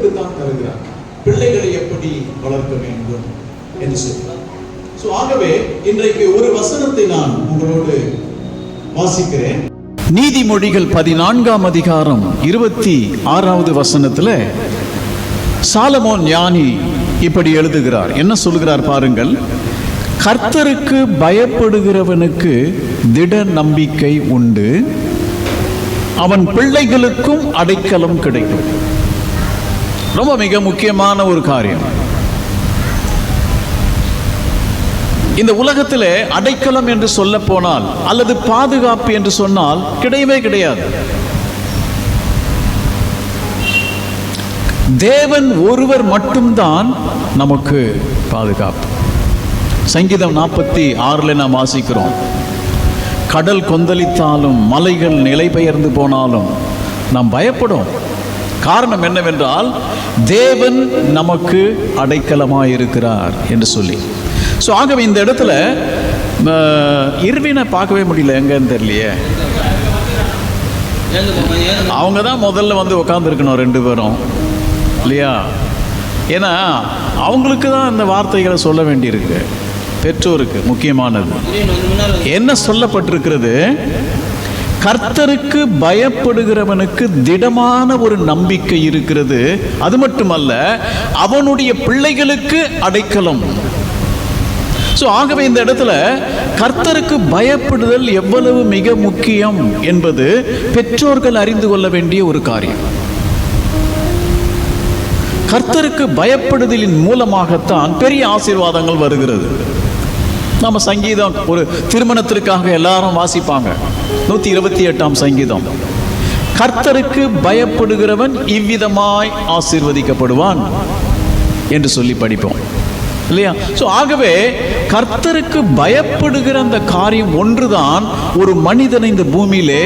தான் தருகிறார் பிள்ளைகளை எப்படி வளர்க்க வேண்டும் என்று சொல்கிறார். ஸோ ஆகவே இன்றைக்கு ஒரு வசனத்தை நான் உங்களோடு வாசிக்கிறேன். நீதிமொழிகள் பதினான்காம் அதிகாரம் இருபத்தி ஆறாவது வசனத்தில் சாலமோன் ஞானி இப்படி எழுதுகிறார். என்ன சொல்கிறார் பாருங்கள். கர்த்தருக்கு பயப்படுகிறவனுக்கு திட நம்பிக்கை உண்டு. அவன் பிள்ளைகளுக்கும் அடைக்கலம் கிடைக்கும். ரொம்ப மிக முக்கியமான ஒரு காரியம். இந்த உலகத்திலே அடைக்கலம் என்று சொல்ல போனால் அல்லது பாதுகாப்பு என்று சொன்னால் கிடையவே கிடையாது. தேவன் ஒருவர் மட்டும்தான் நமக்கு பாதுகாப்பு. சங்கீதம் நாற்பத்தி ஆறுல நாம் வாசிக்கிறோம். கடல் கொந்தளித்தாலும் மலைகள் நிலை பெயர்ந்து போனாலும் நாம் பயப்படும். காரணம் என்னவென்றால் தேவன் நமக்கு அடைக்கலமாக இருக்கிறார் என்று சொல்லி. ஸோ ஆகவே இந்த இடத்துல அஹ், பார்க்கவே முடியல. எங்கன்னு தெரியலையே. அவங்க தான் முதல்ல வந்து உட்காந்துருக்கணும் ரெண்டு பேரும். இல்லையா? ஏன்னா அவங்களுக்கு தான் இந்த வார்த்தைகளை சொல்ல வேண்டியிருக்கு. பெற்றோருக்கு முக்கியமானது. என்ன சொல்லப்பட்டிருக்கிறது? கர்த்தருக்கு பயப்படுகிறவனுக்கு திடமான ஒரு நம்பிக்கை இருக்கிறது. அது மட்டுமல்ல அவனுடைய பிள்ளைகளுக்கு அடைக்கலம். ஸோ ஆகவே இந்த இடத்துல கர்த்தருக்கு பயப்படுதல் எவ்வளவு மிக முக்கியம் என்பது பெற்றோர்கள் அறிந்து கொள்ள வேண்டிய ஒரு காரியம். கர்த்தருக்கு பயப்படுதலின் மூலமாகத்தான் பெரிய ஆசீர்வாதங்கள் வருகிறது. நம்ம சங்கீதம் ஒரு திருமணத்திற்காக எல்லாரும் வாசிப்பாங்க. நூத்தி இருபத்தி எட்டாம் சங்கீதம். கர்த்தருக்கு பயப்படுகிறவன் இவ்விதமாய் ஆசீர்வதிக்கப்படுவான் என்று சொல்லி படிப்போம். இல்லையா? ஸோ ஆகவே கர்த்தருக்கு பயப்படுகிற அந்த காரியம் ஒன்றுதான் ஒரு மனிதனை இந்த பூமியிலே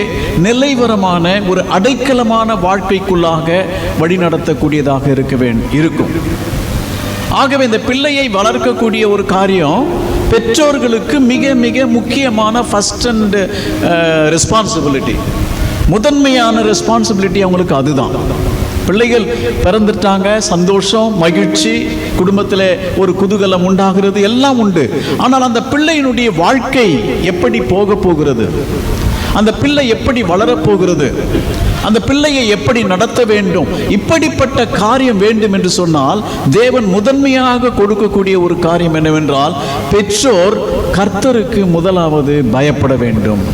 நிலைவரமான ஒரு அடைக்கலமான வாழ்க்கைக்குள்ளாக வழிநடத்தக்கூடியதாக இருக்க வேண்டும் இருக்கும். ஆகவே இந்த பிள்ளையை வளர்க்கக்கூடிய ஒரு காரியம் பெற்றோர்களுக்கு மிக மிக முக்கியமான ஃபஸ்ட் அண்ட் ரெஸ்பான்சிபிலிட்டி முதன்மையான ரெஸ்பான்சிபிலிட்டி அவங்களுக்கு அதுதான். பிள்ளைகள் பிறந்துட்டாங்க சந்தோஷம் மகிழ்ச்சி குடும்பத்தில் ஒரு குதூகலம் உண்டாகிறது எல்லாம் உண்டு. ஆனால் அந்த பிள்ளையினுடைய வாழ்க்கை எப்படி போக போகிறது? அந்த பிள்ளை எப்படி வளரப்போகிறது அந்த பிள்ளையை எப்படி நடத்த வேண்டும்? இப்படிப்பட்ட காரியம் வேண்டும் என்று சொன்னால் தேவன் முதன்மையாக கொடுக்கக்கூடிய ஒரு காரியம் என்னவென்றால் பெற்றோர் கர்த்தருக்கு முதலாவது பயப்பட வேண்டும்.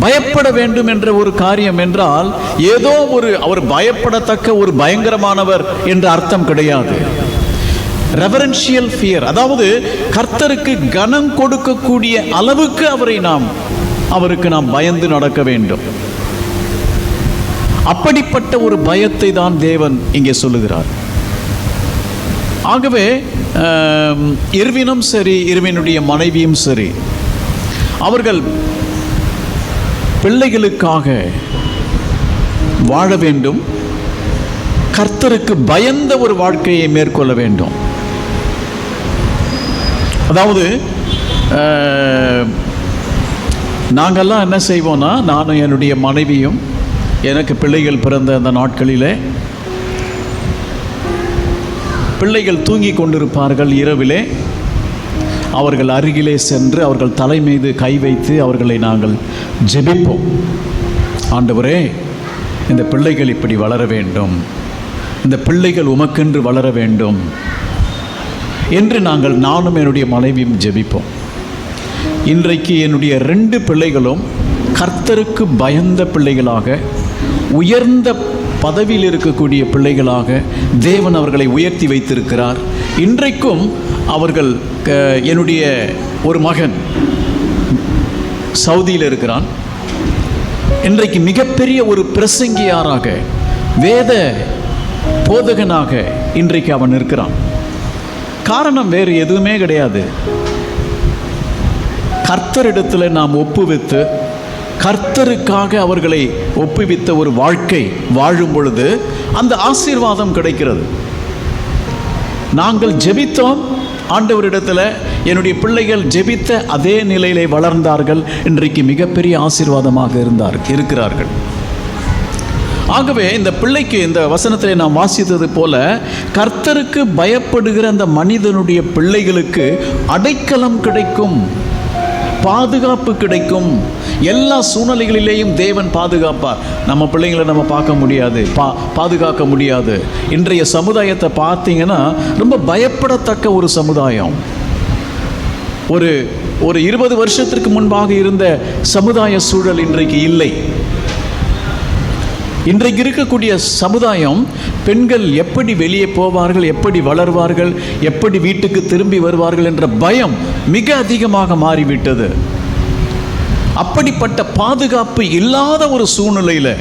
பயப்பட வேண்டும் என்ற ஒரு காரியம் என்றால் ஏதோ ஒரு அவர் பயப்படத்தக்க ஒரு பயங்கரமானவர் என்ற அர்த்தம் கிடையாது. ரெவரன்ஷியல் ஃபியர் அதாவது கர்த்தருக்கு கனம் கொடுக்கக்கூடிய அளவுக்கு அவரை நாம் அவருக்கு நாம் பயந்து நடக்க வேண்டும். அப்படிப்பட்ட ஒரு பயத்தை தான் தேவன் இங்கே சொல்லுகிறார். ஆகவே இருவினும் சரி இருவினுடைய மனைவியும் சரி அவர்கள் பிள்ளைகளுக்காக வாழ வேண்டும். கர்த்தருக்கு பயந்த ஒரு வாழ்க்கையை மேற்கொள்ள வேண்டும். அதாவது நாங்கள்லாம் என்ன செய்வோம்னா நானும் என்னுடைய மனைவியும் எனக்கு பிள்ளைகள் பிறந்த அந்த நாட்களிலே பிள்ளைகள் தூங்கி கொண்டிருப்பார்கள் இரவிலே. அவர்கள் அருகிலே சென்று அவர்கள் தலை மீது கை வைத்து அவர்களை நாங்கள் ஜெபிப்போம். ஆண்டவரே இந்த பிள்ளைகள் இப்படி வளர வேண்டும். இந்த பிள்ளைகள் உமக்கென்று வளர வேண்டும். என்று நாங்கள் நானும் என்னுடைய மனைவியும் ஜெபிப்போம். இன்றைக்கு என்னுடைய ரெண்டு பிள்ளைகளும் கர்த்தருக்கு பயந்த பிள்ளைகளாக உயர்ந்த பதவியில் இருக்கக்கூடிய பிள்ளைகளாக தேவன் அவர்களை உயர்த்தி வைத்திருக்கிறார். இன்றைக்கும் அவர்கள் என்னுடைய ஒரு மகன் சவுதியில் இருக்கிறான். இன்றைக்கு மிகப்பெரிய ஒரு பிரசங்கியாராக வேத போதகனாக இன்றைக்கு அவன் இருக்கிறான் காரணம் வேறு எதுவுமே கிடையாது. கர்த்தரிடத்தில் நாம் ஒப்புவித்து கர்த்தருக்காக அவர்களை ஒப்புவித்த ஒரு வாழ்க்கை வாழும் பொழுது அந்த ஆசீர்வாதம் கிடைக்கிறது. நாங்கள் ஜெபித்தோம். ஆண்டவரிடத்தில் என்னுடைய பிள்ளைகள் ஜெபித்த அதே நிலையிலே வளர்ந்தார்கள். இன்றைக்கு மிகப்பெரிய ஆசீர்வாதமாக இருந்தார் இருக்கிறார்கள். ஆகவே இந்த பிள்ளைக்கு இந்த வசனத்திலே நாம் வாசித்தது போல கர்த்தருக்கு பயப்படுகிற அந்த மனிதனுடைய பிள்ளைகளுக்கு அடைக்கலம் கிடைக்கும். பாதுகாப்பு கிடைக்கும். எல்லா சூழ்நிலைகளிலேயும் தேவன் பாதுகாப்பார். நம்ம பிள்ளைங்களை நம்ம பார்க்க முடியாது. பா பாதுகாக்க முடியாது. இன்றைய சமுதாயத்தை பார்த்தீங்கன்னா ரொம்ப பயப்படத்தக்க ஒரு சமுதாயம். ஒரு ஒரு இருபது வருஷத்திற்கு முன்பாக இருந்த சமுதாய சூழல் இன்றைக்கு இல்லை. இன்றைக்கு இருக்கக்கூடிய சமுதாயம் பெண்கள் எப்படி வெளியே போவார்கள் எப்படி வளர்வார்கள் எப்படி வீட்டுக்கு திரும்பி வருவார்கள் என்ற பயம் மிக அதிகமாக மாறிவிட்டது. அப்படிப்பட்ட பாதுகாப்பு இல்லாத ஒரு சூழ்நிலையில்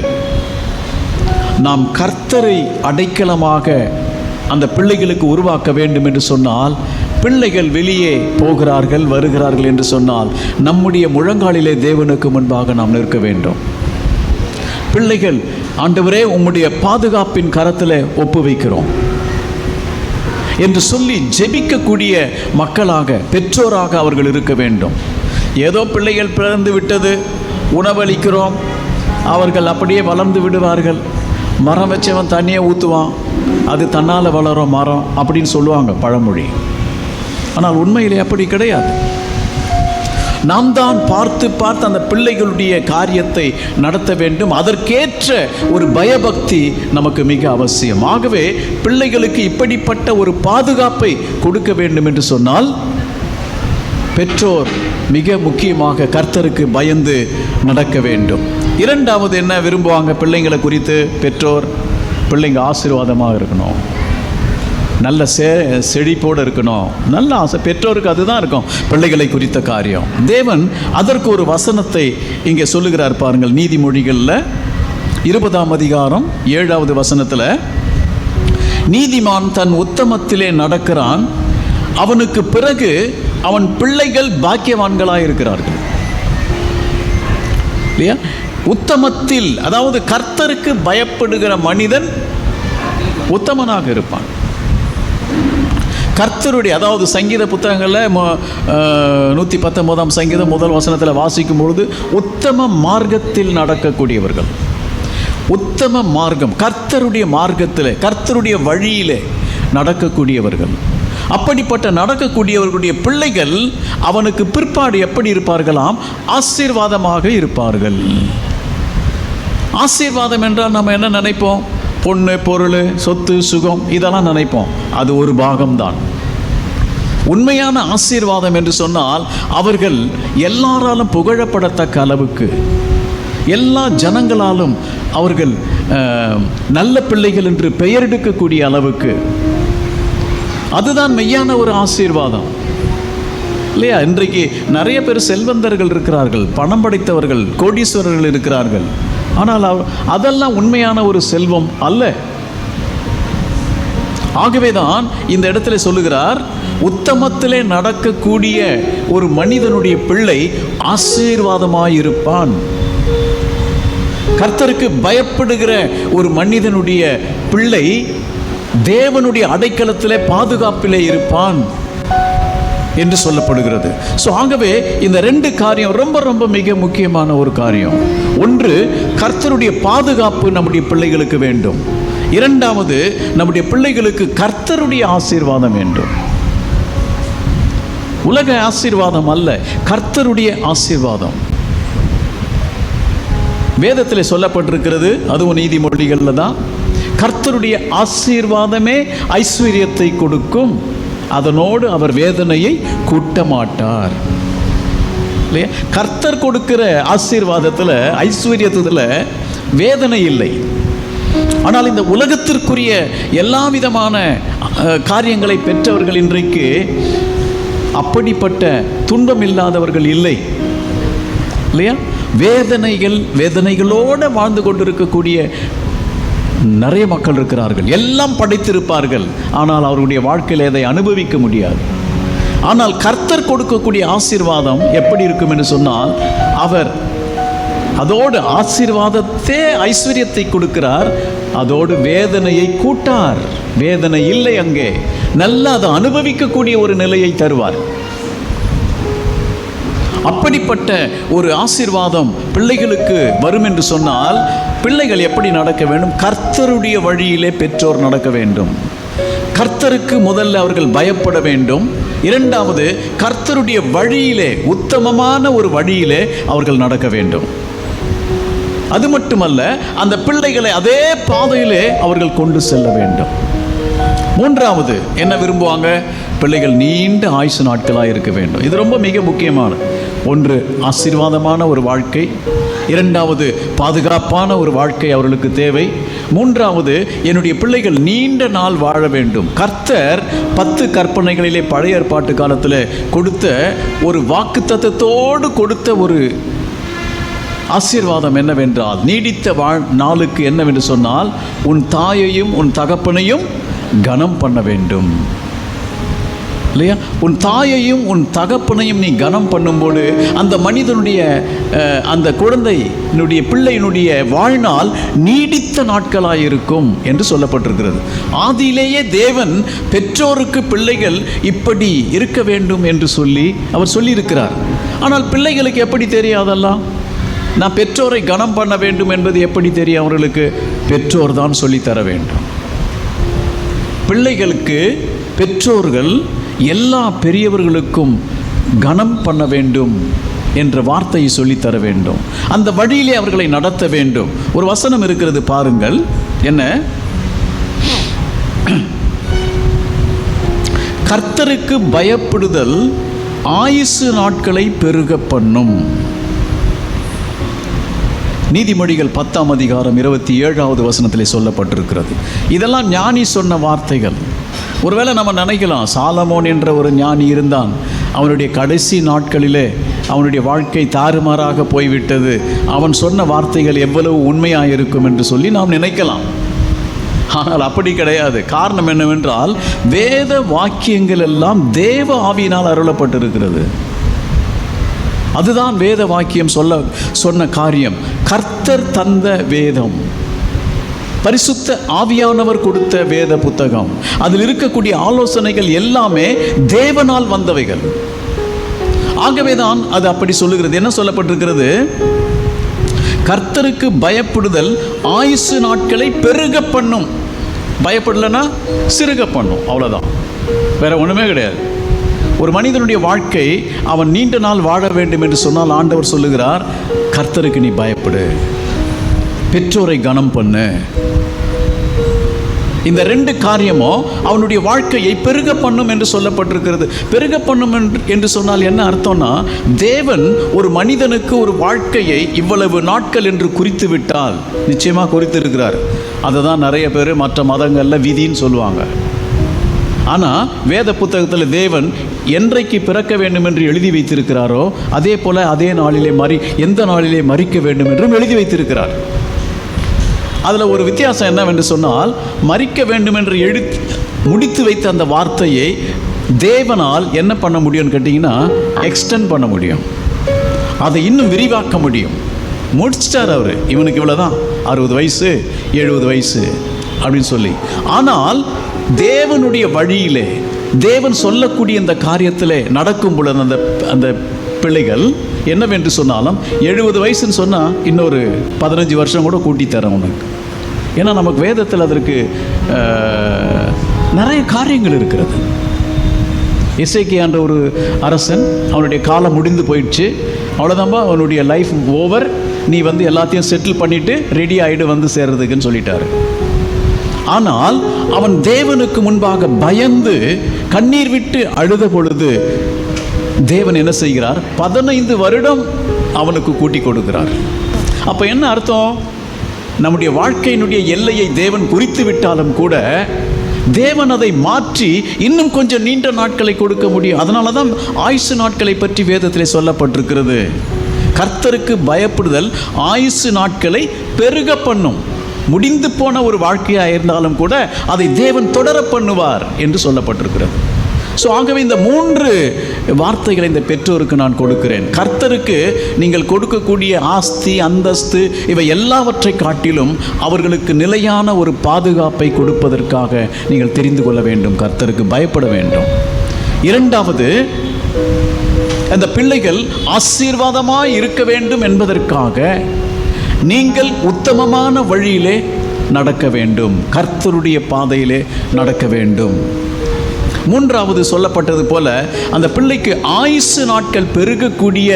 நாம் கர்த்தரை அடைக்கலமாக அந்த பிள்ளைகளுக்கு உருவாக்க வேண்டும் என்று சொன்னால் பிள்ளைகள் வெளியே போகிறார்கள் வருகிறார்கள் என்று சொன்னால் நம்முடைய முழங்காலிலே தேவனுக்கு முன்பாக நாம் நிற்க வேண்டும். பிள்ளைகள் ஆண்டவரே உம்முடைய பாதுகாப்பின் கரத்தில் ஒப்பு வைக்கிறோம் என்று சொல்லி ஜெபிக்கக்கூடிய மக்களாக பெற்றோராக அவர்கள் இருக்க வேண்டும். ஏதோ பிள்ளைகள் பிறந்து விட்டது உணவளிக்கிறோம். அவர்கள் அப்படியே வளர்ந்து விடுவார்கள். மரம் வச்சவன் தண்ணியை ஊற்றுவான் அது தன்னால் வளரும் மரம் அப்படின்னு சொல்லுவாங்க பழமொழி. ஆனால் உண்மையிலே அப்படி கிடையாது. நாம் தான் பார்த்து பார்த்து அந்த பிள்ளைகளுடைய காரியத்தை நடத்த வேண்டும். அதற்கேற்ற ஒரு பயபக்தி நமக்கு மிக அவசியம். ஆகவே பிள்ளைகளுக்கு இப்படிப்பட்ட ஒரு பாதுகாப்பை கொடுக்க வேண்டும் என்று சொன்னால் பெற்றோர் மிக முக்கியமாக கர்த்தருக்கு பயந்து நடக்க வேண்டும். இரண்டாவது என்ன விரும்புவாங்க பிள்ளைங்களை குறித்து? பெற்றோர் பிள்ளைங்க ஆசீர்வாதமாக இருக்கணும். நல்ல செ செழிப்போடு இருக்கணும். நல்ல ஆசை. பெற்றோருக்கு அதுதான் இருக்கும். பிள்ளைகளை குறித்த காரியம். தேவன் அதற்கு ஒரு வசனத்தை இங்கே சொல்லுகிறார் பாருங்கள். நீதிமொழிகளில் இருபதாம் அதிகாரம் ஏழாவது வசனத்தில் நீதிமான் தன் உத்தமத்திலே நடக்கிறான். அவனுக்கு பிறகு அவன் பிள்ளைகள் பாக்கியவான்களாக இருக்கிறார்கள். இல்லையா? உத்தமத்தில் அதாவது கர்த்தருக்கு பயப்படுகிற மனிதன் உத்தமனாக இருப்பான். கர்த்தருடைய அதாவது சங்கீத புத்தகங்களில் நூற்றி பத்தொம்போதாம் சங்கீதம் முதல் வசனத்தில் வாசிக்கும் பொழுது உத்தம மார்க்கத்தில் நடக்கக்கூடியவர்கள். உத்தம மார்க்கம் கர்த்தருடைய மார்க்கத்தில் கர்த்தருடைய வழியில் நடக்கக்கூடியவர்கள். அப்படிப்பட்ட நடக்கக்கூடியவர்களுடைய பிள்ளைகள் அவனுக்கு பிற்பாடு எப்படி இருப்பார்களாம்? ஆசீர்வாதமாக இருப்பார்கள். ஆசீர்வாதம் என்றால் நம்ம என்ன நினைப்போம்? பொண்ணு பொருள் சொத்து சுகம் இதெல்லாம் நினைப்போம். அது ஒரு பாகம்தான். உண்மையான ஆசீர்வாதம் என்று சொன்னால் அவர்கள் எல்லாராலும் புகழப்படத்தக்க அளவுக்கு எல்லா ஜனங்களாலும் அவர்கள் நல்ல பிள்ளைகள் என்று பெயர் எடுக்கக்கூடிய அளவுக்கு. அதுதான் மெய்யான ஒரு ஆசீர்வாதம். இல்லையா? இன்றைக்கு நிறைய பேர் செல்வந்தர்கள் இருக்கிறார்கள் பணம் படைத்தவர்கள் கோடீஸ்வரர்கள் இருக்கிறார்கள். ஆனால் அவர் அதெல்லாம் உண்மையான ஒரு செல்வம் அல்ல. ஆகவேதான் இந்த இடத்துல சொல்லுகிறார் உத்தமத்திலே நடக்கக்கூடிய ஒரு மனிதனுடைய பிள்ளை ஆசீர்வாதமாயிருப்பான். கர்த்தருக்கு பயப்படுகிற ஒரு மனிதனுடைய பிள்ளை தேவனுடைய அடைக்கலத்திலே பாதுகாப்பிலே இருப்பான். என்று சொல்லப்படுகிறது. ஸோ ஆகவே இந்த ரெண்டு காரியம் ரொம்ப ரொம்ப மிக முக்கியமான ஒரு காரியம். ஒன்று கர்த்தருடைய பாதுகாப்பு நம்முடைய பிள்ளைகளுக்கு வேண்டும். இரண்டாவது நம்முடைய பிள்ளைகளுக்கு கர்த்தருடைய ஆசீர்வாதம் வேண்டும். உலக ஆசீர்வாதம் அல்ல கர்த்தருடைய ஆசீர்வாதம். வேதத்தில் சொல்லப்பட்டிருக்கிறது அதுவும் நீதிமொழிகளில் தான் கர்த்தருடைய ஆசீர்வாதமே ஐஸ்வர்யத்தை கொடுக்கும். அதனோடு அவர் வேதனையை கூட்டமாட்டார். இல்லையா? கர்த்தர் கொடுக்கிற ஆசீர்வாதத்தில் ஐஸ்வர்யத்தில் வேதனை இல்லை. ஆனால் இந்த உலகத்திற்குரிய எல்லா விதமான காரியங்களை பெற்றவர்கள் இன்றைக்கு அப்படிப்பட்ட துன்பம் இல்லாதவர்கள் இல்லை. இல்லையா? வேதனைகள் வேதனைகளோடு வாழ்ந்து கொண்டிருக்கக்கூடிய நிறைய மக்கள் இருக்கிறார்கள். எல்லாம் படைத்திருப்பார்கள். ஆனால் அவர்களுடைய வாழ்க்கையில் அதை அனுபவிக்க முடியாது. ஆனால் கர்த்தர் கொடுக்கக்கூடிய ஆசீர்வாதம் எப்படி இருக்கும் என்று சொன்னால் அவர் அதோடு ஆசீர்வாதத்தே ஐஸ்வர்யத்தை கொடுக்கிறார். அதோடு வேதனையை கூட்டார். வேதனை இல்லை அங்கே. நல்லா அதை அனுபவிக்கக்கூடிய ஒரு நிலையை தருவார். அப்படிப்பட்ட ஒரு ஆசீர்வாதம் பிள்ளைகளுக்கு வரும் என்று சொன்னால் பிள்ளைகள் எப்படி நடக்க வேண்டும்? கர்த்தருடைய வழியிலே பெற்றோர் நடக்க வேண்டும். கர்த்தருக்கு முதல்ல அவர்கள் பயப்பட வேண்டும். இரண்டாவது கர்த்தருடைய வழியிலே உத்தமமான ஒரு வழியிலே அவர்கள் நடக்க வேண்டும். அது மட்டுமல்ல அந்த பிள்ளைகளை அதே பாதையிலே அவர்கள் கொண்டு செல்ல வேண்டும். மூன்றாவது என்ன விரும்புவாங்க? பிள்ளைகள் நீண்ட ஆயுசு நாட்களாக இருக்க வேண்டும். இது ரொம்ப மிக முக்கியமானது. ஒன்று ஆசீர்வாதமான ஒரு வாழ்க்கை. இரண்டாவது பாதுகாப்பான ஒரு வாழ்க்கை அவர்களுக்கு தேவை. மூன்றாவது என்னுடைய பிள்ளைகள் நீண்ட நாள் வாழ வேண்டும். கர்த்தர் பத்து கற்பனைகளிலே பழைய ஏற்பாட்டு காலத்தில் கொடுத்த ஒரு வாக்குத்தத்தோடு கொடுத்த ஒரு ஆசீர்வாதம் என்னவென்றால் நீடித்த வாழ் நாளுக்கு என்னவென்று சொன்னால் உன் தாயையும் உன் தகப்பனையும் கனம் பண்ண வேண்டும். இல்லையா? உன் தாயையும் உன் தகப்பனையும் நீ கனம் பண்ணும்போது அந்த மனிதனுடைய அந்த குழந்தையினுடைய பிள்ளையினுடைய வாழ்நாள் நீடித்த நாட்களாக இருக்கும் என்று சொல்லப்பட்டிருக்கிறது. ஆதியிலேயே தேவன் பெற்றோருக்கு பிள்ளைகள் இப்படி இருக்க வேண்டும் என்று சொல்லி அவர் சொல்லியிருக்கிறார். ஆனால் பிள்ளைகளுக்கு எப்படி தெரியாதெல்லாம் நான் பெற்றோரை கனம் பண்ண வேண்டும் என்பது எப்படி தெரியும் அவர்களுக்கு? பெற்றோர் தான் சொல்லித்தர வேண்டும். பிள்ளைகளுக்கு பெற்றோர்கள் எல்லா பெரியவர்களுக்கும் கனம் பண்ண வேண்டும் என்ற வார்த்தையை சொல்லித்தர வேண்டும். அந்த வழியிலே அவர்களை நடத்த வேண்டும். ஒரு வசனம் இருக்கிறது பாருங்கள். என்ன? கர்த்தருக்கு பயப்படுதல் ஆயுசு நாட்களை பெருக பண்ணும். நீதிமொழிகள் பத்தாம் அதிகாரம் இருபத்தி ஏழாவது வசனத்தில் சொல்லப்பட்டிருக்கிறது. இதெல்லாம் ஞானி சொன்ன வார்த்தைகள். ஒருவேளை நம்ம நினைக்கலாம் சாலமோன் என்ற ஒரு ஞானி இருந்தான். அவனுடைய கடைசி நாட்களிலே அவனுடைய வாழ்க்கை தாறுமாறாக போய்விட்டது. அவன் சொன்ன வார்த்தைகள் எவ்வளவு உண்மையாக இருக்கும் என்று சொல்லி நாம் நினைக்கலாம். ஆனால் அப்படி கிடையாது. காரணம் என்னவென்றால் வேத வாக்கியங்கள் எல்லாம் தேவ ஆவியினால் அருளப்பட்டிருக்கிறது. அதுதான் வேத வாக்கியம் சொல்ல சொன்ன காரியம். கர்த்தர் தந்த வேதம். பரிசுத்த ஆவியானவர் கொடுத்த வேத புத்தகம். அதில் இருக்கக்கூடிய ஆலோசனைகள் எல்லாமே தேவனால் வந்தவைகள். ஆகவே தான் அது அப்படி சொல்லுகிறது. என்ன சொல்லப்பட்டிருக்கிறது? கர்த்தருக்கு பயப்படுதல் ஆயுசு நாட்களை பெருக பண்ணும். பயப்படலைன்னா சிறுக பண்ணும். அவ்வளோதான் வேற ஒன்றுமே கிடையாது. ஒரு மனிதனுடைய வாழ்க்கை அவன் நீண்ட நாள் வாழ வேண்டும் என்று சொன்னால் ஆண்டவர் சொல்லுகிறார் கர்த்தருக்கு நீ பயப்படு. பெற்றோரை கனம் பண்ணு. இந்த ரெண்டு காரியமும் அவனுடைய வாழ்க்கையை பெருக பண்ணும் என்று சொல்லப்பட்டிருக்கிறது. பெருக பண்ணும் என்று- என்று சொன்னால் என்ன அர்த்தம்னா தேவன் ஒரு மனிதனுக்கு ஒரு வாழ்க்கையை இவ்வளவு நாட்கள் என்று குறித்து விட்டால் நிச்சயமாக குறித்திருக்கிறார். அதை தான் நிறைய பேர் மற்ற மதங்களில் விதின்னு சொல்லுவாங்க. ஆனால் வேத புத்தகத்தில் தேவன் என்றைக்கு பிறக்க வேண்டும் என்று எழுதி வைத்திருக்கிறாரோ அதே போல் அதே நாளிலே மறி எந்த நாளிலே மறிக்க வேண்டும் என்றும் எழுதி வைத்திருக்கிறார். அதில் ஒரு வித்தியாசம் என்னவென்று சொன்னால் மறிக்க வேண்டும் என்று எடுத்து முடித்து வைத்த அந்த வார்த்தையை தேவனால் என்ன பண்ண முடியும்னு கேட்டிங்கன்னா எக்ஸ்டெண்ட் பண்ண முடியும். அதை இன்னும் விரிவாக்க முடியும். முடிச்சிட்டார் அவர். இவனுக்கு இவ்வளோதான் அறுபது வயசு எழுபது வயசு அப்படின்னு சொல்லி. ஆனால் தேவனுடைய வழியிலே தேவன் சொல்லக்கூடிய இந்த காரியத்தில் நடக்கும் பொழுது அந்த அந்த பிள்ளைகள் என்னவென்று சொன்னாலும் எழுபது வயசுன்னு சொன்னால் இன்னொரு பதினஞ்சு வருஷம் கூட கூட்டி தரேன் உனக்கு. ஏன்னா நமக்கு வேதத்தில் அதற்கு நிறைய காரியங்கள் இருக்கிறது. இசைக்கியான்ற ஒரு அரசன் அவனுடைய காலம் முடிந்து போயிடுச்சு. அவ்வளோதான்பா அவனுடைய லைஃப் ஓவர் நீ வந்து எல்லாத்தையும் செட்டில் பண்ணிவிட்டு ரெடி ஆகிடு வந்து சேர்றதுக்குன்னு சொல்லிட்டாரு. ஆனால் அவன் தேவனுக்கு முன்பாக பயந்து கண்ணீர் விட்டு அழுத பொழுது தேவன் என்ன செய்கிறார்? பதினைந்து வருடம் அவனுக்கு கூட்டி கொடுக்கிறார். அப்போ என்ன அர்த்தம்? நம்முடைய வாழ்க்கையினுடைய எல்லையை தேவன் குறித்து விட்டாலும் கூட தேவன் அதை மாற்றி இன்னும் கொஞ்சம் நீண்ட நாட்களை கொடுக்க முடியும். அதனால தான் ஆயுசு நாட்களை பற்றி வேதத்தில் சொல்லப்பட்டிருக்கிறது. கர்த்தருக்கு பயப்படுதல் ஆயுசு நாட்களை பெருக பண்ணும். முடிந்து போன ஒரு வாழ்க்கையாக இருந்தாலும் கூட அதை தேவன் தொடர பண்ணுவார் என்று சொல்லப்பட்டிருக்கிறது. ஸோ ஆகவே இந்த மூன்று வார்த்தைகளை இந்த பெற்றோருக்கு நான் கொடுக்கிறேன். கர்த்தருக்கு நீங்கள் கொடுக்கக்கூடிய ஆஸ்தி அந்தஸ்து இவை எல்லாவற்றை காட்டிலும் அவர்களுக்கு நிலையான ஒரு பாதுகாப்பை கொடுப்பதற்காக நீங்கள் தெரிந்து கொள்ள வேண்டும். கர்த்தருக்கு பயப்பட வேண்டும். இரண்டாவது அந்த பிள்ளைகள் ஆசீர்வாதமாக இருக்க வேண்டும் என்பதற்காக நீங்கள் உத்தமமான வழியிலே நடக்க வேண்டும். கர்த்தருடைய பாதையிலே நடக்க வேண்டும். மூன்றாவது சொல்லப்பட்டது போல அந்த பிள்ளைக்கு ஆயுசு நாட்கள் பெருகக்கூடிய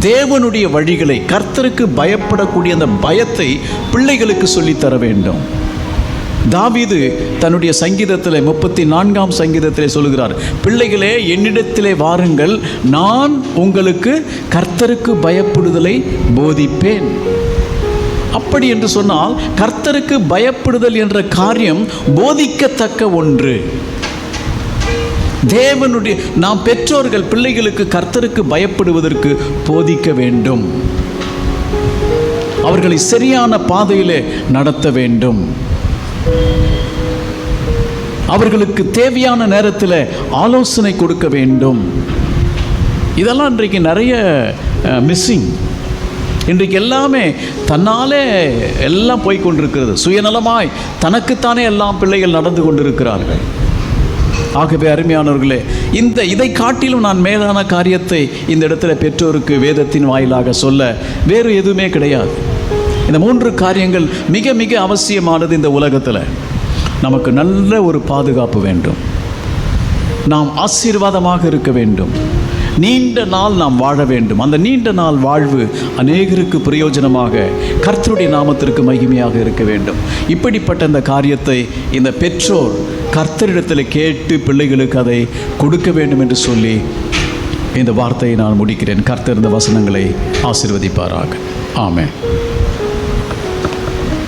தேவனுடைய வழிகளை கர்த்தருக்கு பயப்படக்கூடிய அந்த பயத்தை பிள்ளைகளுக்கு சொல்லித்தர வேண்டும். தாவிது தன்னுடைய சங்கீதத்தில் முப்பத்தி நான்காம் சங்கீதத்திலே சொல்லுகிறார் பிள்ளைகளே என்னிடத்திலே வாருங்கள் நான் உங்களுக்கு கர்த்தருக்கு பயப்படுதலை போதிப்பேன். அப்படி என்று சொன்னால் கர்த்தருக்கு பயப்படுதல் என்ற காரியம் போதிக்கத்தக்க ஒன்று. தேவனுடைய நாம் பெற்றோர்கள் பிள்ளைகளுக்கு கர்த்தருக்கு பயப்படுவதற்கு போதிக்க வேண்டும். அவர்களை சரியான பாதையிலே நடத்த வேண்டும். அவர்களுக்கு தேவையான நேரத்தில் ஆலோசனை கொடுக்க வேண்டும். இதெல்லாம் இன்றைக்கு நிறைய மிஸ்ஸிங் இன்றைக்கு எல்லாமே தன்னாலே எல்லாம் போய்கொண்டிருக்கிறது சுயநலமாய் தனக்குத்தானே எல்லாம் பிள்ளைகள் நடந்து கொண்டிருக்கிறார்கள். ஆகவே அருமையானவர்களே இந்த இதை காட்டிலும் நான் மேலான காரியத்தை இந்த இடத்துல பெற்றோருக்கு வேதத்தின் வாயிலாக சொல்ல வேறு எதுவுமே கிடையாது. இந்த மூன்று காரியங்கள் மிக மிக அவசியமானது இந்த உலகத்தில். நமக்கு நல்ல ஒரு பாதுகாப்பு வேண்டும். நாம் ஆசீர்வாதமாக இருக்க வேண்டும். நீண்ட நாள் நாம் வாழ வேண்டும். அந்த நீண்ட நாள் வாழ்வு அநேகருக்கு பிரயோஜனமாக கர்த்தருடைய நாமத்திற்கு மகிமையாக இருக்க வேண்டும். இப்படிப்பட்ட இந்த காரியத்தை இந்த பெற்றோர் கர்த்தரிடத்தில் கேட்டு பிள்ளைகளுக்கு அதை கொடுக்க வேண்டும் என்று சொல்லி இந்த வார்த்தையை நான் முடிக்கிறேன். கர்த்தர் இந்த வசனங்களை ஆசீர்வதிப்பாராக. ஆமே